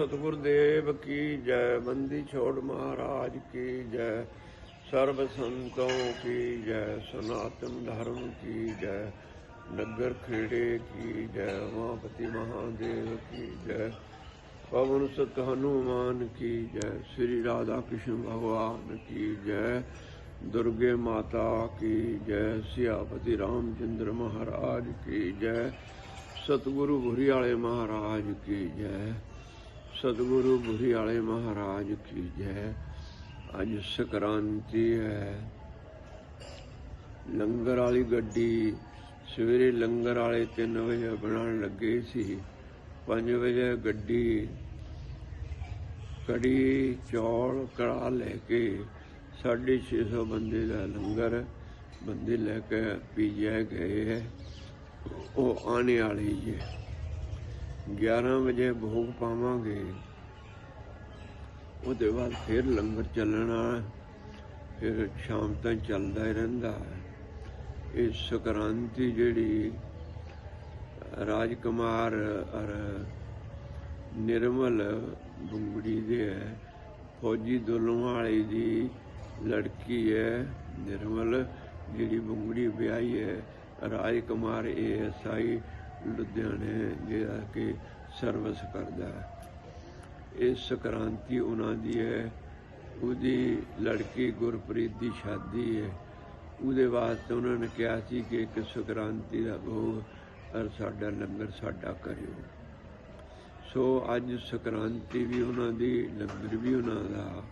ਸਤਿਗੁਰ ਦੇਵ ਕੀ ਜੈ ਬੰਦੀ ਛੋੜ ਮਹਾਰਾਜ ਕੀ ਜੈ ਸਰਬ ਸੰਤੋਂ ਕੀ ਜੈ ਸਨਾਤਨ ਧਰਮ ਕੀ ਜੈ ਨਗਰ ਖੇੜੇ ਕੀ ਜੈ ਮਾਪਤੀ ਮਹਾਦੇਵ ਕੀ ਜੈ ਪਵਨ ਸੁਤ ਹਨੂਮਾਨ ਕੀ ਜੈ ਸ੍ਰੀ ਰਾਧਾ ਕ੍ਰਿਸ਼ਨ ਭਗਵਾਨ ਕੀ ਜੈ ਦੁਰਗੇ ਮਾਤਾ ਕੀ ਜੈ ਸਿਆਪਤੀ ਰਾਮਚੰਦਰ ਮਹਾਰਾਜ ਕੀ ਜੈ ਸਤਿਗੁਰੂ ਬੁਰੀ ਵਾਲੇ ਮਹਾਰਾਜ ਕੀ ਜੈ ਸਤਿਗੁਰੂ ਬੁਰੀ ਮਹਾਰਾਜ ਕੀ ਜੈ। ਅੱਜ ਸਕ੍ਰਾਂਤੀ ਹੈ। ਲੰਗਰ ਵਾਲੀ ਗੱਡੀ ਸਵੇਰੇ ਲੰਗਰ ਵਾਲੇ 3 ਵਜੇ ਬਣਾਉਣ ਲੱਗੇ ਸੀ। 5 ਵਜੇ ਗੱਡੀ ਕੜੀ ਚੌਲ ਕੜਾ ਲੈ ਕੇ 650 ਬੰਦੇ ਦਾ ਲੰਗਰ ਬੰਦੇ ਲੈ ਕੇ ਪੀਜੇ ਗਏ ਹੈ। ਉਹ ਆਣੇ ਵਾਲੀ ਹੈ। 11 ਵਜੇ ਭੋਗ ਪਾਵਾਂਗੇ। ਉਹਦੇ ਬਾਅਦ ਫਿਰ ਲੰਗਰ ਚੱਲਣਾ ਫਿਰ ਸ਼ਾਮ ਤੱਕ ਚੱਲਦਾ ਹੀ ਰਹਿੰਦਾ ਹੈ। ਇਹ ਸਕ੍ਰਾਂਤੀ ਜਿਹੜੀ ਰਾਜਕੁਮਾਰ ਔਰ ਨਿਰਮਲ ਬੁੰਗੜੀ ਦੇ ਹੈ, ਫੌਜੀ ਦੁੱਲੋਂ ਵਾਲੀ ਦੀ ਲੜਕੀ ਹੈ ਨਿਰਮਲ, ਜਿਹੜੀ ਬੁੰਗੜੀ ਵਿਆਹੀ ਹੈ। ਰਾਜਕੁਮਾਰ ਏਐਸਆਈ ਲੁਧਿਆਣੇ ਜਿਹੜਾ ਕਿ ਸਰਵਿਸ ਕਰਦਾ ਹੈ। ਇਹ ਸਕ੍ਰਾਂਤੀ ਉਹਨਾਂ ਦੀ ਹੈ। ਉਹਦੀ ਲੜਕੀ ਗੁਰਪ੍ਰੀਤ ਦੀ ਸ਼ਾਦੀ ਹੈ। ਉਹਦੇ ਵਾਸਤੇ ਉਹਨਾਂ ਨੇ ਕਿਹਾ ਸੀ ਕਿ ਇੱਕ ਸਕ੍ਰਾਂਤੀ ਦਾ ਭੋਗ ਔਰ ਸਾਡਾ ਲੰਗਰ ਸਾਡਾ ਕਰਿਓ। ਸੋ ਅੱਜ ਸਕ੍ਰਾਂਤੀ ਵੀ ਉਹਨਾਂ ਦੀ, ਲੰਗਰ ਵੀ ਉਹਨਾਂ ਦਾ।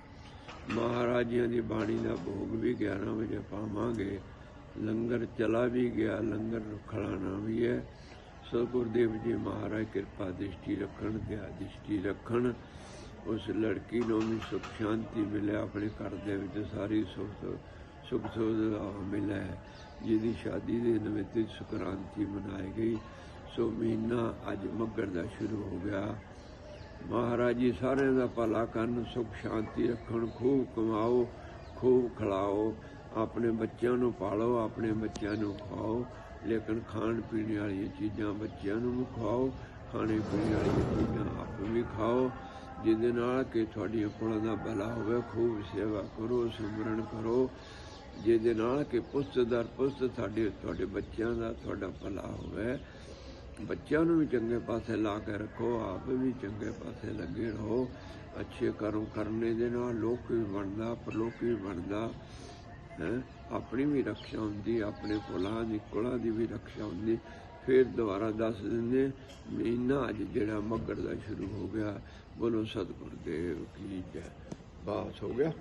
ਮਹਾਰਾਜਿਆਂ ਦੀ ਬਾਣੀ ਦਾ ਭੋਗ ਵੀ 11 ਵਜੇ ਪਾਵਾਂਗੇ। ਲੰਗਰ ਚਲਾ ਵੀ ਗਿਆ, ਲੰਗਰ ਨੂੰ ਵੀ ਹੈ। ਸੋ ਗੁਰਦੇਵ ਜੀ ਮਹਾਰਾਜ ਕਿਰਪਾ ਦ੍ਰਿਸ਼ਟੀ ਰੱਖਣ ਤੇ ਦ੍ਰਿਸ਼ਟੀ ਰੱਖਣ। ਉਸ ਲੜਕੀ ਨੂੰ ਵੀ ਸੁਖ ਸ਼ਾਂਤੀ ਮਿਲੇ, ਆਪਣੇ ਘਰ ਦੇ ਵਿੱਚ ਸਾਰੀ ਸੁਖ ਸੁਖ ਸੁਖ ਮਿਲੇ, ਜਿਹਦੀ ਸ਼ਾਦੀ ਦੇ ਨਿਮਿਤ ਸੁਕਰਾਂਤੀ ਮਨਾਈ ਗਈ। ਸੋ ਮਹੀਨਾ ਅੱਜ ਮੱਗਰ ਦਾ ਸ਼ੁਰੂ ਹੋ ਗਿਆ। ਮਹਾਰਾਜ ਜੀ ਸਾਰਿਆਂ ਦਾ ਭਲਾ ਕਰਨ, ਸੁਖ ਸ਼ਾਂਤੀ ਰੱਖਣ, ਖੂਬ ਕਮਾਓ, ਖੂਬ ਖਿਲਾਓ। ਆਪਣੇ ਬੱਚਿਆਂ ਨੂੰ ਪਾਲੋ, ਆਪਣੇ ਬੱਚਿਆਂ ਨੂੰ ਖਵਾਓ। ਲੇਕਿਨ ਖਾਣ ਪੀਣ ਵਾਲੀਆਂ ਚੀਜ਼ਾਂ ਬੱਚਿਆਂ ਨੂੰ ਵੀ ਖਵਾਓ, ਖਾਣੇ ਪੀਣੇ ਵਾਲੀਆਂ ਚੀਜ਼ਾਂ ਆਪ ਵੀ ਖਾਓ, ਜਿਹਦੇ ਨਾਲ ਕਿ ਤੁਹਾਡੀਆਂ ਕੋਲਾਂ ਦਾ ਭਲਾ ਹੋਵੇ, ਖੂਬ ਸੇਵਾ ਕਰੋ, ਸਿਮਰਨ ਕਰੋ, ਜਿਹਦੇ ਨਾਲ ਕਿ ਪੁਸਤ ਦਰ ਪੁਸਤ ਸਾਡੇ ਤੁਹਾਡੇ ਬੱਚਿਆਂ ਦਾ ਤੁਹਾਡਾ ਭਲਾ ਹੋਵੇ। ਬੱਚਿਆਂ ਨੂੰ ਵੀ ਚੰਗੇ ਪਾਸੇ ਲਾ ਕੇ ਰੱਖੋ, ਆਪ ਵੀ ਚੰਗੇ ਪਾਸੇ ਲੱਗੇ ਰਹੋ। ਅੱਛੇ ਕਰਮ ਕਰਨੇ ਦੇ ਨਾਲ ਲੋਕ ਵੀ ਬਣਦਾ, ਪਰਲੋਕ ਵੀ ਬਣਦਾ। ਹੈ, ਆਪਣੀ ਵੀ ਰੱਖਿਆ ਹੁੰਦੀ, ਆਪਣੇ ਕੋਲਾਂ ਦੀ ਕੋਲਾਂ ਦੀ ਵੀ ਰੱਖਿਆ ਹੁੰਦੀ। ਫਿਰ ਦੁਬਾਰਾ ਦੱਸ ਦਿੰਦੇ, ਮਹੀਨਾ ਅੱਜ ਜਿਹੜਾ ਮੱਗਰ ਦਾ ਸ਼ੁਰੂ ਹੋ ਗਿਆ। ਬੋਲੋ ਸਤਿਗੁਰ ਦੇਵ ਕੀ ਜੈ। ਬਾਸ ਹੋ ਗਿਆ।